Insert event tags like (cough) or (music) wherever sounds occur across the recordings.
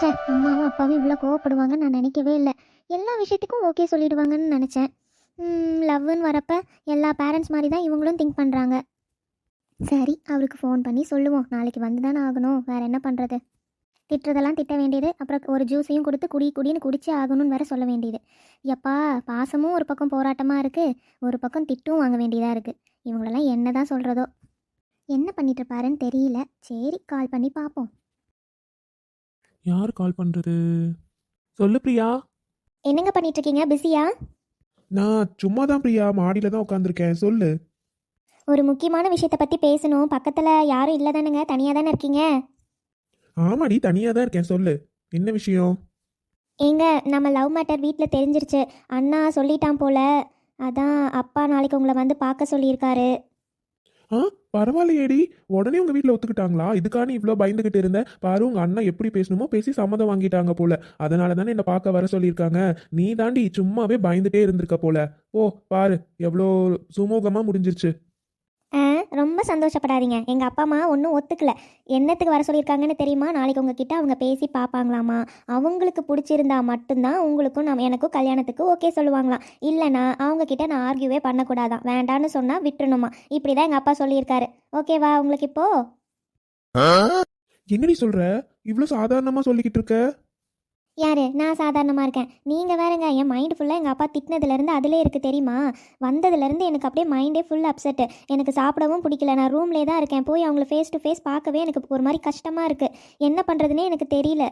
சே அம்மாவும் அப்பாவும் இவ்வளோ கோவப்படுவாங்கன்னு நான் நினைக்கவே இல்லை. எல்லா விஷயத்துக்கும் ஓகே சொல்லிடுவாங்கன்னு நினச்சேன். லவ்னு வரப்ப எல்லா பேரண்ட்ஸ் மாதிரி தான் இவங்களும் திங்க் பண்ணுறாங்க சரி அவருக்கு ஃபோன் பண்ணி சொல்லுவோம். நாளைக்கு வந்து தானே ஆகணும். வேறு என்ன பண்ணுறது திட்டுறதெல்லாம் திட்ட வேண்டியது. அப்புறம் ஒரு ஜூஸையும் கொடுத்து குடி குடின்னு குடிச்சே ஆகணும்னு வேற சொல்ல வேண்டியது. எப்பா பாசமும் ஒரு பக்கம் போராட்டமாக இருக்குது ஒரு பக்கம் திட்டும் வாங்க வேண்டியதாக இருக்குது இவங்களெல்லாம் என்ன தான் சொல்கிறதோ என்ன பண்ணிட்டு இருப்பாருன்னு தெரியல. சரி கால் பண்ணி பார்ப்போம். யார் கால் பண்ணுறது சொல்லு பிரியா. என்னங்க பண்ணிட்டு இருக்கீங்க பிஸியா நான் சும்மா தான் பிரியா. மாடியில் தான் உட்காந்துருக்கேன் சொல்லு. ஒரு முக்கியமான விஷயத்தை பற்றி பேசணும். பக்கத்தில் யாரும் இல்லை தானுங்க தனியாக தானே இருக்கீங்க? ஆமாடி தனியாக தான் இருக்கேன். சொல்லு. என்ன விஷயம்? ஏங்க நம்ம லவ் மேட்டர் வீட்டில் தெரிஞ்சிருச்சு. அண்ணா சொல்லிட்டான் போல. அதான் அப்பா நாளைக்கு உங்களை வந்து பார்க்க சொல்லியிருக்காரு. ஆ பரவாயில்லையேடி. உடனே உங்கள் வீட்டில் ஒத்துக்கிட்டாங்களா? இதுக்கான இவ்வளோ பயந்துகிட்டு இருந்த? பாரு உங்கள் அண்ணன் எப்படி பேசணுமோ பேசி சம்மதம் வாங்கிட்டாங்க போல. அதனால தானே என்னை பார்க்க வர சொல்லியிருக்காங்க. நீ தாண்டி சும்மாவே பயந்துட்டே இருந்திருக்க போல. ஓ பாரு எவ்வளோ சுமூகமாக முடிஞ்சிருச்சு. ரொம்ப சந்தோஷப்படாதீங்க. எங்கள் அப்பா அம்மா ஒன்றும் ஒத்துக்கல. என்னத்துக்கு வர சொல்லியிருக்காங்கன்னு தெரியுமா? நாளைக்கு உங்ககிட்ட அவங்க பேசி பார்ப்பாங்களாமா? அவங்களுக்கு பிடிச்சிருந்தா மட்டும்தான் உங்களுக்கும் நம்ம எனக்கும் கல்யாணத்துக்கு ஓகே சொல்லுவாங்களாம். இல்லைனா அவங்கக்கிட்ட நான் ஆர்கியூவே பண்ணக்கூடாதான். வேண்டான்னு சொன்னால் விட்டுறணுமா? இப்படி தான் எங்கள் அப்பா சொல்லியிருக்காரு. ஓகேவா உங்களுக்கு இப்போ? என்னடி சொல்கிற இவ்வளோ சாதாரணமாக சொல்லிக்கிட்டு இருக்க? யாரு? நான் சாதாரணமாக இருக்கேன். நீங்கள் வேறங்க. என் மைண்டு ஃபுல்லாக எங்கள் அப்பா திட்டினதுலேருந்து அதிலே இருக்குது தெரியுமா? வந்ததுலேருந்து எனக்கு அப்படியே மைண்டே ஃபுல் அப்செட்டு எனக்கு சாப்பிடவும் பிடிக்கல. நான் ரூம்லேயே தான் இருக்கேன். போய் அவங்கள ஃபேஸ் டு ஃபேஸ் பார்க்கவே எனக்கு ஒரு மாதிரி கஷ்டமாக இருக்குது என்ன பண்ணுறதுனே எனக்கு தெரியல.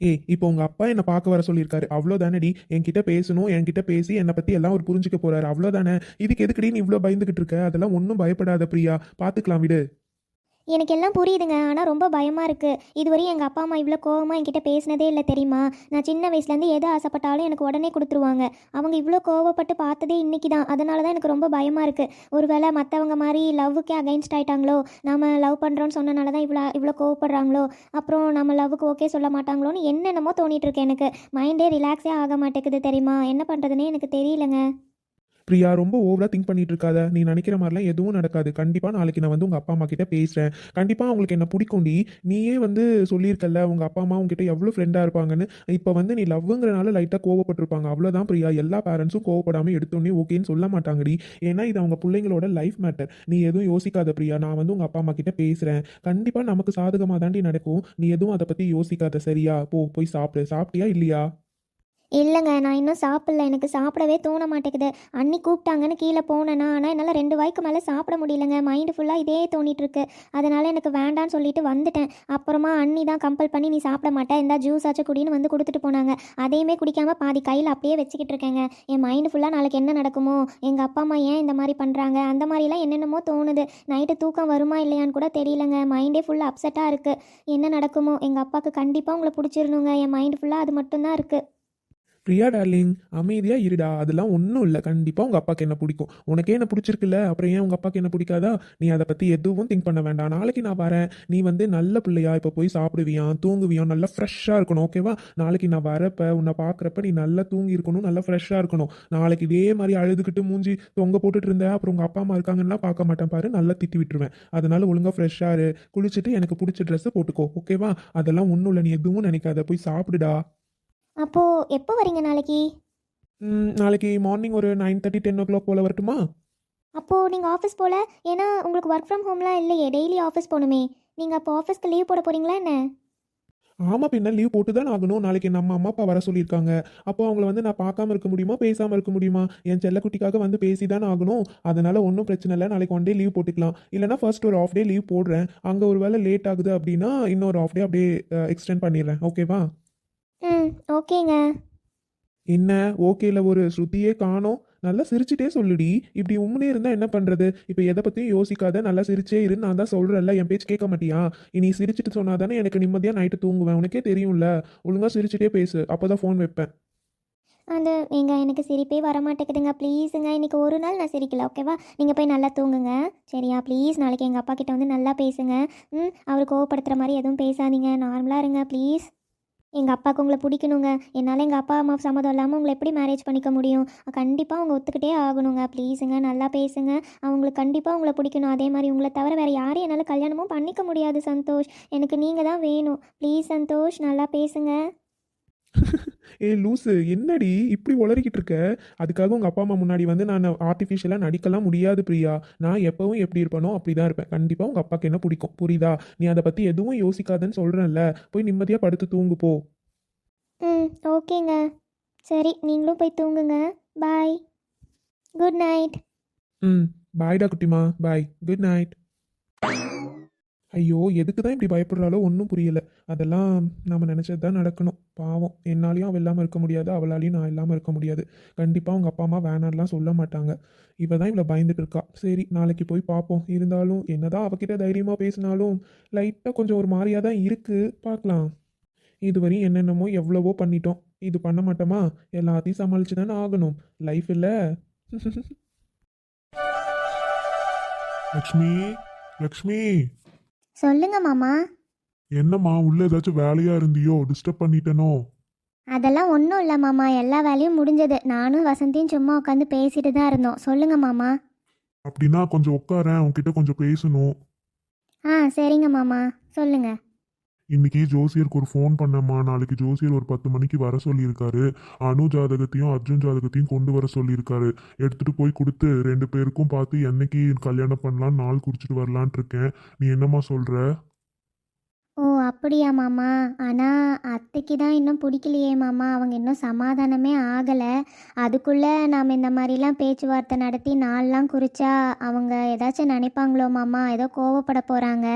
ஏய் இப்போ உங்க அப்பா என்னை பார்க்க வர சொல்லியிருக்காரு. அவ்வளோதானடி என்கிட்ட பேசணும். என்கிட்ட பேசி என்னை பத்தி எல்லாம் ஒரு புரிஞ்சுக்க போறாரு. அவ்வளோதானே இதுக்கு எதுக்குடி நீ இவ்வளோ பயந்துகிட்டு இருக்க? அதெல்லாம் ஒன்றும் பயப்படாத பிரியா. பார்த்துக்கலாம் விடு. எனக்கு எல்லாம் புரியுதுங்க. ஆனால் ரொம்ப பயமாக இருக்குது இதுவரையும் எங்கள் அப்பா அம்மா இவ்வளோ கோவமாக என்கிட்ட பேசினதே இல்லை தெரியுமா? நான் சின்ன வயசுலேருந்து எது ஆசைப்பட்டாலும் எனக்கு உடனே கொடுத்துருவாங்க. அவங்க இவ்வளோ கோவப்பட்டு பார்த்ததே இன்றைக்கி தான். அதனால தான் எனக்கு ரொம்ப பயமாக இருக்குது ஒருவேளை மற்றவங்க மாதிரி லவ்வுக்கே அகைன்ஸ்ட் ஆகிட்டாங்களோ நம்ம லவ் பண்ணுறோன்னு சொன்னனால தான் இவ்வளோ இவ்வளோ கோவப்படுறாங்களோ அப்புறம் நம்ம லவ்வுக்கு ஓகே சொல்ல மாட்டாங்களோன்னு என்னென்னமோ தோணிட்டுருக்கு எனக்கு. மைண்டே ரிலாக்ஸே ஆக மாட்டேங்குது தெரியுமா? என்ன பண்ணுறதுனே எனக்கு தெரியலங்க. பிரியா ரொம்ப ஓவரா திங்க் பண்ணிட்டு இருக்காத நீ நினைக்கிற மாதிரிலாம் எதுவும் நடக்காது. கண்டிப்பா நாளைக்கு நான் வந்து உங்க அப்பா அம்மா கிட்ட பேசுறேன். கண்டிப்பா அவங்களுக்கு என்ன பிடிக்கும்டி நீயே வந்து சொல்லியிருக்கல உங்க அப்பா அம்மா உங்ககிட்ட எவ்வளவு ஃப்ரெண்டா இருப்பாங்கன்னு. இப்போ வந்து நீ லவ்ங்கிறனால லைட்டா கோவப்பட்டிருப்பாங்க. அவ்வளவுதான் பிரியா. எல்லா பேரண்ட்ஸும் கோவப்படாம எடுத்தோடனே ஓகேன்னு சொல்ல மாட்டாங்கடி. ஏன்னா இது அவங்க பிள்ளைங்களோட லைஃப் மேட்டர் நீ எதுவும் யோசிக்காத பிரியா. நான் வந்து உங்க அப்பா அம்மா கிட்ட பேசுறேன். கண்டிப்பா நமக்கு சாதகமா தாண்டி நடக்கும். நீ எதுவும் அதை பத்தி யோசிக்காத. சரியா? போ போய் சாப்பிடு. சாப்பிட்டியா இல்லையா? இல்லைங்க நான் இன்னும் சாப்பிடல. எனக்கு சாப்பிடவே தோண மாட்டேங்குது. அன்னி கூப்பிட்டாங்கன்னு கீழே போனேன்னா ஆனால் என்னால் ரெண்டு வாய்க்கு மேலே சாப்பிட முடியலங்க. மைண்டு ஃபுல்லாக இதே தோணிட்டு இருக்கு அதனால எனக்கு வேண்டான்னு சொல்லிட்டு வந்துட்டேன். அப்புறமா அண்ணி தான் கம்பல் பண்ணி நீ சாப்பிட மாட்டேன் இந்த ஜூஸ் ஆச்சு குடின்னு வந்து கொடுத்துட்டு போனாங்க. அதையுமே குடிக்காமல் பாதி கையில் அப்படியே வச்சுக்கிட்டு இருக்கேங்க. என் மைண்டு ஃபுல்லாக நாளைக்கு என்ன நடக்குமோ? எங்கள் அப்பா அம்மா ஏன் இந்த மாதிரி பண்ணுறாங்க அந்த மாதிரிலாம் என்னென்னமோ தோணுது. நைட்டு தூக்கம் வருமா இல்லையான்னு கூட தெரியலங்க. மைண்டே ஃபுல்லாக அப்செட்டாக இருக்குது என்ன நடக்குமோ? எங்கள் அப்பாவுக்கு கண்டிப்பாக உங்களை பிடிச்சிருணுங்க என் மைண்டு ஃபுல்லாக அது மட்டும்தான் இருக்குது பிரியா டார்லிங் அமைதியாக இருடா. அதெல்லாம் ஒன்றும் இல்லை. கண்டிப்பாக உங்கள் அப்பாவுக்கு என்ன பிடிக்கும். உனக்கே என்ன பிடிச்சிருக்குல்ல? அப்புறம் ஏன் உங்கள் அப்பாவுக்கு என்ன பிடிக்காதா? நீ அதை பற்றி எதுவும் திங்க் பண்ண வேண்டாம். நாளைக்கு நான் வரேன். நீ வந்து நல்ல பிள்ளையா இப்போ போய் சாப்பிடுவியான் தூங்குவியான் நல்லா ஃப்ரெஷ்ஷாக இருக்கணும் ஓகேவா நாளைக்கு நான் வரப்ப உன்னை பார்க்குறப்ப நீ நல்லா தூங்கி இருக்கணும் நல்லா ஃப்ரெஷ்ஷாக இருக்கணும். நாளைக்கு இதே மாதிரி அழுதுகிட்டு மூஞ்சி தொங்க போட்டுட்டு இருந்த அப்புறம் உங்கள் அப்பா அம்மா இருக்காங்கன்னா பார்க்க மாட்டேன் பாரு. நல்லா திட்டி விட்டுருவேன். அதனால ஒழுங்காக ஃப்ரெஷ்ஷாக இரு. குளிச்சுட்டு எனக்கு பிடிச்ச ட்ரெஸ்ஸை போட்டுக்கோ ஓகேவா அதெல்லாம் ஒன்றும் இல்லை. நீ எதுவும் நினைக்காத. போய் சாப்பிடுடா. அப்போது எப்போ வரீங்க நாளைக்கு? நாளைக்கு மார்னிங் ஒரு nine thirty ten o'clock போல் வரட்டுமா? அப்போது நீங்கள் ஆஃபீஸ் போகல ஏன்னா உங்களுக்கு ஒர்க் ஃப்ரம் ஹோம்லாம் இல்லையே டெய்லி ஆஃபீஸ் போகணுமே. நீங்கள் அப்போ ஆஃபீஸ்க்கு லீவ் போட போகிறீங்களா என்ன? ஆமாம் பின்ன லீவ் போட்டு தான் ஆகணும். நாளைக்கு நம்ம அம்மா அப்பா வர சொல்லியிருக்காங்க. அப்போ அவங்கள வந்து நான் பார்க்காம இருக்க முடியுமா பேசாமல் இருக்க முடியுமா? என் செல்லக்குட்டிக்காக வந்து பேசி தானே ஆகணும். அதனால ஒன்றும் பிரச்சனை இல்லை. நாளைக்கு ஒன் டே லீவ் போட்டுக்கலாம். இல்லைனா ஃபர்ஸ்ட் ஒரு ஆஃப் டே லீவ் போடுறேன். அங்கே ஒரு வேளை லேட் ஆகுது அப்படின்னா இன்னொரு ஆஃப் டே அப்படியே எக்ஸ்டெண்ட் பண்ணிடுறேன். ஓகேவா ம் ஓகேங்க. என்ன? ஓகேல ஒரு ஸ்ருதியே காணோம். நல்லா சிரிச்சிட்டே சொல்லுடி. இப்படி உம்முனே இருந்தா என்ன பண்றது? இப்போ எதை பத்தியும் யோசிக்காத நல்லா சிரிச்சே இரு. நான் தான் சொல்றேன்ல என் பேச்சு கேட்க மாட்டியா? இனி சிரிச்சிட்டு சொன்னாதானே எனக்கு நிம்மதியா நைட்டு தூங்குவேன். உனக்கே தெரியும்ல. ஒழுங்கா சிரிச்சிட்டே பேசு. அப்பதான் ஃபோன் வைப்பேன். அந்த ஏங்க எனக்கு சிரிப்பே வர மாட்டேங்குதுங்க ப்ளீஸுங்க இன்னைக்கு ஒரு நாள் நான் சிரிக்கல ஓகேவா? நீங்கள் போய் நல்லா தூங்குங்க. சரியா? ப்ளீஸ் நாளைக்கு எங்கள் அப்பா கிட்ட வந்து நல்லா பேசுங்க. ம் அவர் கோவப்படுத்துகிற மாதிரி எதுவும் பேசாதீங்க. நார்மலாக இருங்க ப்ளீஸ். எங்கள் அப்பாவுக்கு உங்களை பிடிக்கணுங்க. என்னால் எங்கள் அப்பா அம்மா சம்மதம் இல்லாமல் உங்களை எப்படி மேரேஜ் பண்ணிக்க முடியும்? கண்டிப்பாக அவங்க ஒத்துக்கிட்டே ஆகணுங்க. ப்ளீஸுங்க நல்லா பேசுங்க. அவங்களுக்கு கண்டிப்பாக உங்களை பிடிக்கணும். அதே மாதிரி உங்களை தவிர வேறு யாரையும் என்னால் கல்யாணமும் பண்ணிக்க முடியாது சந்தோஷ். எனக்கு நீங்கள் தான் வேணும். ப்ளீஸ் சந்தோஷ் நல்லா பேசுங்க. ஏ லூசு என்னடி இப்படி உளறிக்கிட்டு இருக்க? அதுக்காக உங்கள் அப்பா அம்மா முன்னாடி வந்து நான் ஆர்டிஃபிஷியலாக நடிக்கலாம் முடியாது பிரியா. நான் எப்பவும் எப்படி இருப்பேனோ அப்படி தான் இருப்பேன். கண்டிப்பாக உங்கள் அப்பாவுக்கு என்ன பிடிக்கும். புரியுதா? நீ அதை பற்றி எதுவும் யோசிக்காதன்னு சொல்கிறேன்ல போய் நிம்மதியாக படுத்து தூங்கு போ. ம் ஓகேங்க. சரி நீங்களும் போய் தூங்குங்க. பாய். Good night. ம் பாய்டா குட்டிமா. பாய். Good night. ஐயோ எதுக்கு தான் இப்படி பயப்படுறாளோ? ஒன்றும் புரியல. அதெல்லாம் நம்ம நினச்சது தான் நடக்கணும். பாவம். என்னாலையும் அவள் இல்லாமல் இருக்க முடியாது. அவளாலையும் நான் இல்லாமல் இருக்க முடியாது. கண்டிப்பாக அவங்க அப்பா அம்மா வேணான்லாம் சொல்ல மாட்டாங்க. இவ தான் இவ்வளோ பயந்துட்டு இருக்கா. சரி நாளைக்கு போய் பார்ப்போம் இருந்தாலும் என்னதான் அவகிட்ட தைரியமாக பேசினாலும் லைட்டாக கொஞ்சம் ஒரு மாதிரியாக தான் இருக்குது பார்க்கலாம். இதுவரையும் என்னென்னமோ எவ்வளவோ பண்ணிட்டோம். இது பண்ண மாட்டோமா? எல்லாத்தையும் சமாளித்து தானே ஆகணும். லைஃப் இல்லை. லக்ஷ்மி லக்ஷ்மி. சொல்லுங்க மாமா. என்னம்மா உள்ள ஏதாச்சும் வேலையா இருந்தியோ? டிஸ்டர்ப் பண்ணிட்டனோ? அதெல்லாம் ஒன்றும் இல்லை மாமா. எல்லா வேலையும் முடிஞ்சது. நானும் வசந்தியும் சும்மா உட்காந்து பேசிட்டு தான் இருந்தோம். சொல்லுங்க மாமா. அப்படின்னா கொஞ்சம் உட்காரேன். உன்கிட்ட கொஞ்சம் பேசணும். ஆ சரிங்க மாமா. சொல்லுங்க. இன்னைக்கு ஜோசியருக்கு ஒரு ஃபோன் பண்ணேம்மா. நாளைக்கு ஜோசியர் ஒரு பத்து மணிக்கு வர சொல்லியிருக்காரு. அனு ஜாதகத்தையும் அர்ஜுன் ஜாதகத்தையும் கொண்டு வர சொல்லியிருக்காரு. எடுத்துட்டு போய் கொடுத்து ரெண்டு பேருக்கும் பார்த்து என்னைக்கு கல்யாணம் பண்ணலாம் நாள் குறிச்சிட்டு வரலான் இருக்கேன். நீ என்னம்மா சொல்ற? ஓ அப்படியா மாமா. ஆனால் அத்தைக்கு தான் இன்னும் பிடிக்கலையே மாமா. அவங்க இன்னும் சமாதானமே ஆகலை. அதுக்குள்ளே நாம் இந்த மாதிரிலாம் பேச்சுவார்த்தை நடத்தி நாள்லாம் குறிச்சா அவங்க ஏதாச்சும் நினைப்பாங்களோ மாமா? ஏதோ கோவப்பட போகிறாங்க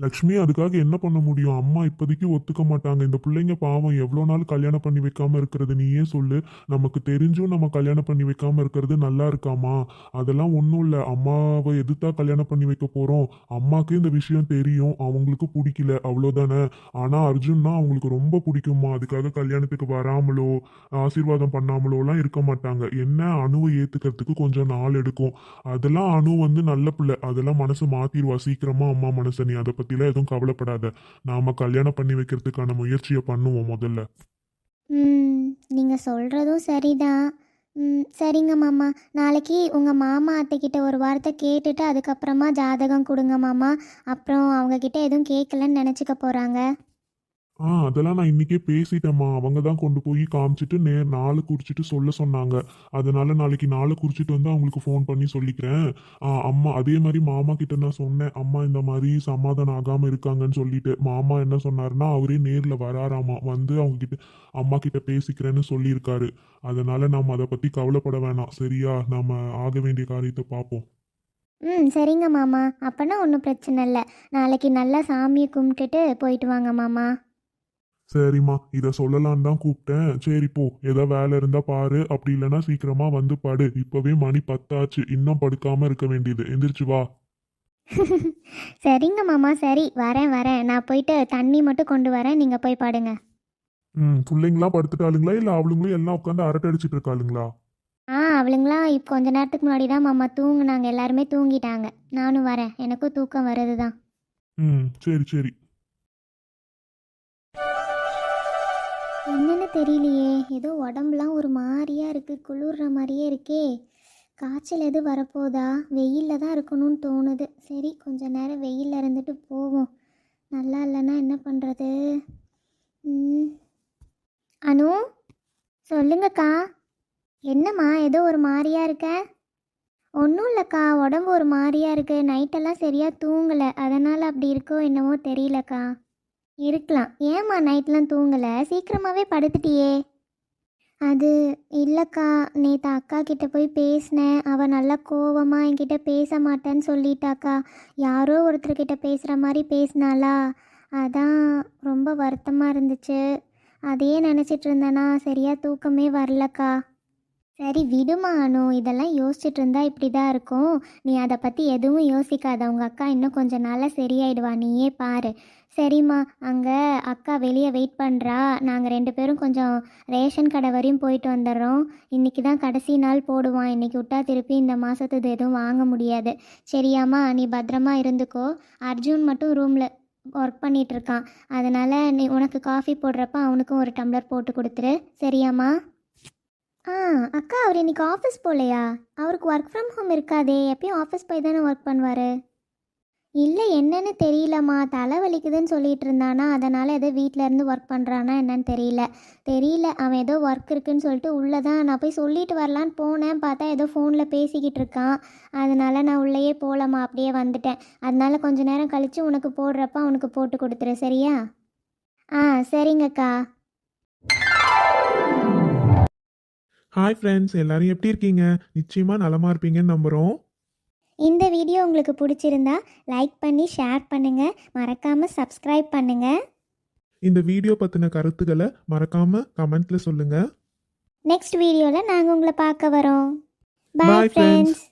லக்ஷ்மி அதுக்காக என்ன பண்ண முடியும்? அம்மா இப்போதைக்கு ஒத்துக்க மாட்டாங்க. இந்த பிள்ளைங்க பாவம் எவ்வளோ நாள் கல்யாணம் பண்ணி வைக்காம இருக்கிறது நீயே சொல்லு. நமக்கு தெரிஞ்சும் நம்ம கல்யாணம் பண்ணி வைக்காம இருக்கிறது நல்லா இருக்காமா? அதெல்லாம் ஒன்றும் இல்லை. அம்மாவை எதிர்த்தா கல்யாணம் பண்ணி வைக்க போகிறோம் அம்மாவுக்கு இந்த விஷயம் தெரியும். அவங்களுக்கு பிடிக்கல. அவ்வளோதானே. ஆனால் அர்ஜுன்னா அவங்களுக்கு ரொம்ப பிடிக்குமா அதுக்காக கல்யாணத்துக்கு வராமலோ ஆசீர்வாதம் பண்ணாமலோலாம் இருக்க மாட்டாங்க. என்ன அணுவை ஏற்றுக்கிறதுக்கு கொஞ்சம் நாள் எடுக்கும். அதெல்லாம் அணு வந்து நல்ல பிள்ளை. அதெல்லாம் மனசு மாற்றிடுவா சீக்கிரமாக அம்மா மனசை நீ அதை பற்றிலாம் எதுவும் கவலைப்படாத. நாம கல்யாணம் பண்ணி வைக்கிறதுக்கான முயற்சியை பண்ணுவோம் முதல்ல. ம் நீங்கள் சொல்கிறதும் சரிதான். ம் சரிங்க மாமா. நாளைக்கு உங்கள் மாமா அத்தைக்கிட்ட ஒரு வார்த்தை கேட்டுட்டு அதுக்கப்புறமா ஜாதகம் கொடுங்க மாமா. அப்புறம் அவங்கக்கிட்ட எதுவும் கேட்கலன்னு நினச்சிக்க போகிறாங்க ஆ அதெல்லாம் நான் இன்னைக்கே பேசிட்டேம்மா. அவங்க தான் கொண்டு போய் காமிச்சிட்டு நேர் நாளை குறிச்சிட்டு சொல்ல சொன்னாங்க. அதனால நாளைக்கு நாளை குறிச்சிட்டு வந்து அவங்களுக்கு ஃபோன் பண்ணி சொல்லிக்கிறேன். ஆ அம்மா அதே மாதிரி மாமா கிட்ட நான் சொன்னேன். அம்மா இந்த மாதிரி சமாதானம் ஆகாமல் இருக்காங்கன்னு சொல்லிட்டு. மாமா என்ன சொன்னாருன்னா அவரே நேரில் வராராமா. வந்து அவங்க கிட்ட அம்மா கிட்ட பேசிக்கிறேன்னு சொல்லியிருக்காரு. அதனால நம்ம அதை பற்றி கவலைப்பட வேணாம். சரியா? நாம் ஆக வேண்டிய காரியத்தை பார்ப்போம் ம் சரிங்க மாமா. அப்போனா ஒன்றும் பிரச்சனை இல்லை. நாளைக்கு நல்லா சாமியை கும்பிட்டுட்டு போயிட்டு வாங்க மாமா. சரிம்மா இதை சொல்லலான்னு தான் கூப்பிட்டேன். சரி போ ஏதோ வேலை இருந்தா பாரு. அப்படி இல்லைன்னா சீக்கிரமா வந்து படு. இப்பவே மணி பத்தாச்சு. இன்னும் படுக்காம இருக்க வேண்டியது. எந்திரிச்சு வா. (laughs) சரிங்க மாமா சரி. வரேன் வரேன். நான் போயிட்டு தண்ணி மட்டும் கொண்டு வரேன். நீங்கள் போய் பாடுங்க. ம் பிள்ளைங்களாம் படுத்துட்டாளுங்களா? இல்லை அவளுங்களும் எல்லாம் உட்காந்து அரட்டை அடிச்சிட்டு இருக்காளுங்களா? ஆ அவளுங்களாம் இப்போ கொஞ்ச நேரத்துக்கு முன்னாடி தான் மாமா தூங்குனாங்க. எல்லாருமே தூங்கிட்டாங்க. நானும் வரேன். எனக்கும் தூக்கம் வருது தான் ம் சரி சரி. என்னன்னு தெரியலையே. ஏதோ உடம்புலாம் ஒரு மாதிரியா இருக்குது குளிர்ற மாதிரியே இருக்கே. காய்ச்சல் எது வரப்போதா? வெயிலில் தான் இருக்கணும்னு தோணுது. சரி கொஞ்ச நேரம் வெயிலில் இருந்துட்டு போவோம். நல்லா இல்லைன்னா என்ன பண்ணுறது அனு சொல்லுங்கக்கா. என்னம்மா ஏதோ ஒரு மாதிரியாக இருக்க? ஒன்றும் இல்லைக்கா. உடம்பு ஒரு மாதிரியாக இருக்குது நைட்டெல்லாம் சரியாக தூங்கலை. அதனால் அப்படி இருக்கோ என்னவோ தெரியலக்கா. இருக்கலாம். ஏம்மா நைட்லாம் தூங்கலை? சீக்கிரமாகவே படுத்துட்டியே. அது இல்லைக்கா நேற்று அக்கா கிட்ட போய் பேசினேன். அவள் நல்லா கோவமாக என்கிட்ட பேச மாட்டேன்னு சொல்லிட்டாக்கா. யாரோ ஒருத்தர்கிட்ட பேசுகிற மாதிரி பேசினாளா? அதான் ரொம்ப வருத்தமாக இருந்துச்சு. அதையே நினச்சிட்டு இருந்தேனா சரியாக தூக்கமே வரலக்கா. சரி விடுமா அனு. இதெல்லாம் யோசிச்சுட்டு இருந்தா இப்படி தான் இருக்கும். நீ அதை பற்றி எதுவும் யோசிக்காத. உங்கள் அக்கா இன்னும் கொஞ்ச நாளில் சரியாயிடுவா. நீயே பாரு. சரிம்மா அங்கே அக்கா வெளியே வெயிட் பண்ணுறா நாங்கள் ரெண்டு பேரும் கொஞ்சம் ரேஷன் கடை வரையும் போயிட்டு வந்துடுறோம். இன்றைக்கி தான் கடைசி நாள் போடுவான். இன்றைக்கி விட்டா திருப்பி இந்த மாதத்துது எதுவும் வாங்க முடியாது. சரியாம்மா நீ பத்திரமா இருந்துக்கோ. அர்ஜுன் மட்டும் ரூமில் ஒர்க் பண்ணிகிட்ருக்கான் அதனால் நீ உனக்கு காஃபி போடுறப்ப அவனுக்கும் ஒரு டம்ளர் போட்டு கொடுத்துரு. சரியாம்மா? ஆ அக்கா அவர் இன்னைக்கு ஆஃபீஸ் போகலையா அவருக்கு ஒர்க் ஃப்ரம் ஹோம் இருக்காதே எப்பயும் ஆஃபீஸ் போய் தானே ஒர்க் பண்ணுவார்? இல்லை என்னன்னு தெரியலம்மா. தலை வலிக்குதுன்னு சொல்லிட்டு இருந்தானா அதனால் ஏதோ வீட்டில் இருந்து ஒர்க் பண்ணுறானா என்னன்னு தெரியல. தெரியல அவன் ஏதோ ஒர்க் இருக்குன்னு சொல்லிட்டு உள்ளே தான் நான் போய் சொல்லிட்டு வரலான்னு போனேன். பார்த்தா ஏதோ ஃபோனில் பேசிக்கிட்டு இருக்கான். அதனால நான் உள்ளேயே போகலாமா அப்படியே வந்துட்டேன். அதனால் கொஞ்சம் நேரம் கழித்து உனக்கு போடுறப்ப அவனுக்கு போட்டு கொடுத்துரு சரியா? ஆ சரிங்கக்கா. ஹாய் ஃப்ரெண்ட்ஸ் எல்லாரும் எப்படி இருக்கீங்க? நிச்சயமா நலமா இருப்பீங்கன்னு நம்புறோம். இந்த வீடியோ உங்களுக்கு பிடிச்சிருந்தா லைக் பண்ணி ஷேர் பண்ணுங்கள் மறக்காமல் சப்ஸ்கிரைப் பண்ணுங்கள் இந்த வீடியோ பத்தின கருத்துக்களை மறக்காம கமெண்ட்ல சொல்லுங்க. நெக்ஸ்ட் வீடியோவில் நாங்கள் உங்களை பார்க்க வரோம். Bye, பாய் friends. ஃப்ரெண்ட்ஸ்